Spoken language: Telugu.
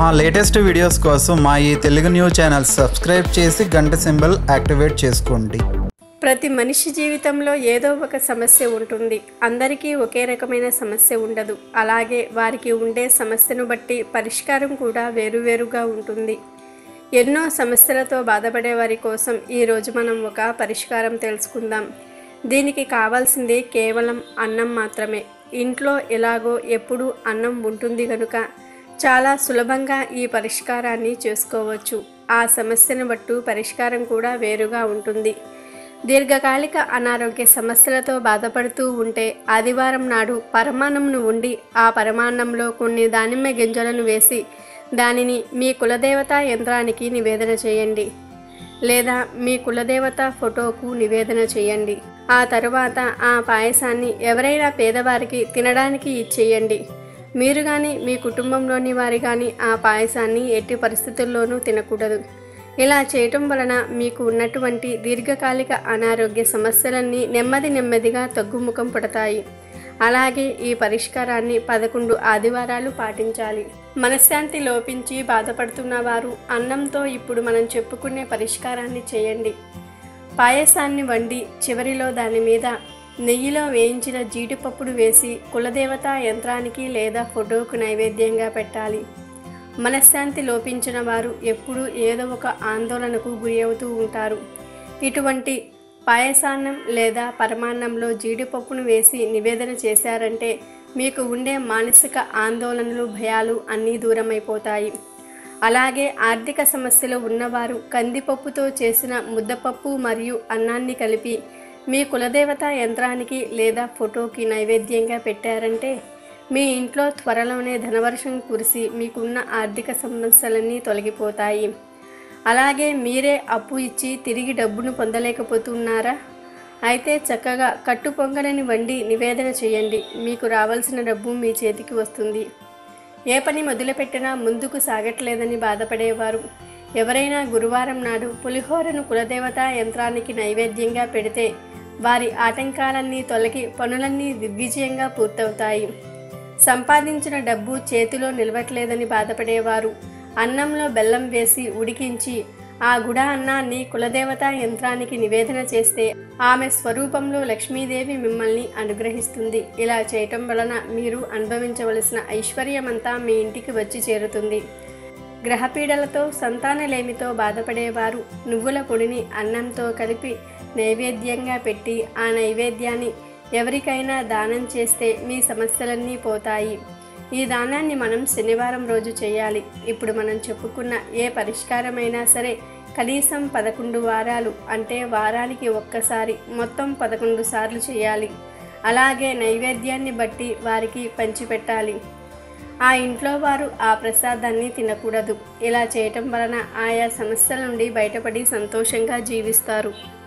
మా లేటెస్ట్ వీడియోస్ కోసం మా ఈ తెలుగు న్యూస్ ఛానల్ సబ్స్క్రైబ్ చేసి గంట సింబల్ యాక్టివేట్ చేసుకోండి. ప్రతి మనిషి జీవితంలో ఏదో ఒక సమస్య ఉంటుంది. అందరికీ ఒకే రకమైన సమస్య ఉండదు. అలాగే వారికి ఉండే సమస్యను బట్టి పరిష్కారం కూడా వేరువేరుగా ఉంటుంది. ఎన్నో సమస్యలతో బాధపడే వారి కోసం ఈరోజు మనం ఒక పరిష్కారం తెలుసుకుందాం. దీనికి కావాల్సింది కేవలం అన్నం మాత్రమే. ఇంట్లో ఎలాగో ఎప్పుడూ అన్నం ఉంటుంది కనుక చాలా సులభంగా ఈ పరిష్కారాన్ని చేసుకోవచ్చు. ఆ సమస్యను బట్టు పరిష్కారం కూడా వేరుగా ఉంటుంది. దీర్ఘకాలిక అనారోగ్య సమస్యలతో బాధపడుతూ ఉంటే ఆదివారం నాడు పరమాన్నంను ఉండి ఆ పరమాన్నంలో కొన్ని దానిమ్మ గింజలను వేసి దానిని మీ కులదేవత యంత్రానికి నివేదన చేయండి. లేదా మీ కులదేవత ఫోటోకు నివేదన చేయండి. ఆ తరువాత ఆ పాయసాన్ని ఎవరైనా పేదవారికి తినడానికి ఇచ్చేయండి. మీరు కానీ మీ కుటుంబంలోని వారి కానీ ఆ పాయసాన్ని ఎట్టి పరిస్థితుల్లోనూ తినకూడదు. ఇలా చేయటం వలన మీకు ఉన్నటువంటి దీర్ఘకాలిక అనారోగ్య సమస్యలన్నీ నెమ్మది నెమ్మదిగా తగ్గుముఖం పడతాయి. అలాగే ఈ పరిష్కారాన్ని పదకొండు ఆదివారాలు పాటించాలి. మనశ్శాంతి లోపించి బాధపడుతున్న వారు అన్నంతో ఇప్పుడు మనం చెప్పుకునే పరిష్కారాన్ని చేయండి. పాయసాన్ని వండి చివరిలో దాని మీద నెయ్యిలో వేయించిన జీడిపప్పును వేసి కులదేవత యంత్రానికి లేదా ఫోటోకు నైవేద్యంగా పెట్టాలి. మనశ్శాంతి లోపించిన వారు ఎప్పుడూ ఏదో ఒక ఆందోళనకు గురి అవుతూ ఉంటారు. ఇటువంటి పాయసాన్నం లేదా పరమాన్నంలో జీడిపప్పును వేసి నివేదన చేశారంటే మీకు ఉండే మానసిక ఆందోళనలు భయాలు అన్నీ దూరమైపోతాయి. అలాగే ఆర్థిక సమస్యలు ఉన్నవారు కందిపప్పుతో చేసిన ముద్దపప్పు మరియు అన్నాన్ని కలిపి మీ కులదేవత యంత్రానికి లేదా ఫోటోకి నైవేద్యంగా పెట్టారంటే మీ ఇంట్లో త్వరలోనే ధనవర్షం కురిసి మీకున్న ఆర్థిక సమస్యలన్నీ తొలగిపోతాయి. అలాగే మీరే అప్పు ఇచ్చి తిరిగి డబ్బును పొందలేకపోతున్నారా? అయితే చక్కగా కట్టు పొంగలని వండి నివేదన చేయండి. మీకు రావాల్సిన డబ్బు మీ చేతికి వస్తుంది. ఏ పని మొదలుపెట్టినా ముందుకు సాగట్లేదని బాధపడేవారు. ఎవరైనా గురువారం నాడు పులిహోరను కులదేవత యంత్రానికి నైవేద్యంగా పెడితే వారి ఆటంకాలన్నీ తొలగి పనులన్నీ దిగ్విజయంగా పూర్తవుతాయి. సంపాదించిన డబ్బు చేతిలో నిలవట్లేదని బాధపడేవారు. అన్నంలో బెల్లం వేసి ఉడికించి ఆ గుడ అన్నాన్ని కులదేవత యంత్రానికి నివేదన చేస్తే ఆమె స్వరూపంలో లక్ష్మీదేవి మిమ్మల్ని అనుగ్రహిస్తుంది. ఇలా చేయటం వలన మీరు అనుభవించవలసిన ఐశ్వర్యమంతా మీ ఇంటికి వచ్చి చేరుతుంది. గ్రహపీడలతో సంతానలేమితో బాధపడేవారు. నువ్వుల పొడిని అన్నంతో కలిపి నైవేద్యంగా పెట్టి ఆ నైవేద్యాన్ని ఎవరికైనా దానం చేస్తే మీ సమస్యలన్నీ పోతాయి. ఈ దానాన్ని మనం శనివారం రోజు చేయాలి. ఇప్పుడు మనం చెప్పుకున్న ఏ పరిష్కారమైనా సరే కనీసం పదకొండు వారాలు అంటే వారానికి ఒక్కసారి మొత్తం పదకొండు సార్లు చేయాలి. అలాగే నైవేద్యాన్ని బట్టి వారికి పంచిపెట్టాలి. ఆ ఇంట్లో వారు ఆ ప్రసాదాన్ని తినకూడదు. ఇలా చేయటం వలన ఆయా సమస్యల నుండి బయటపడి సంతోషంగా జీవిస్తారు.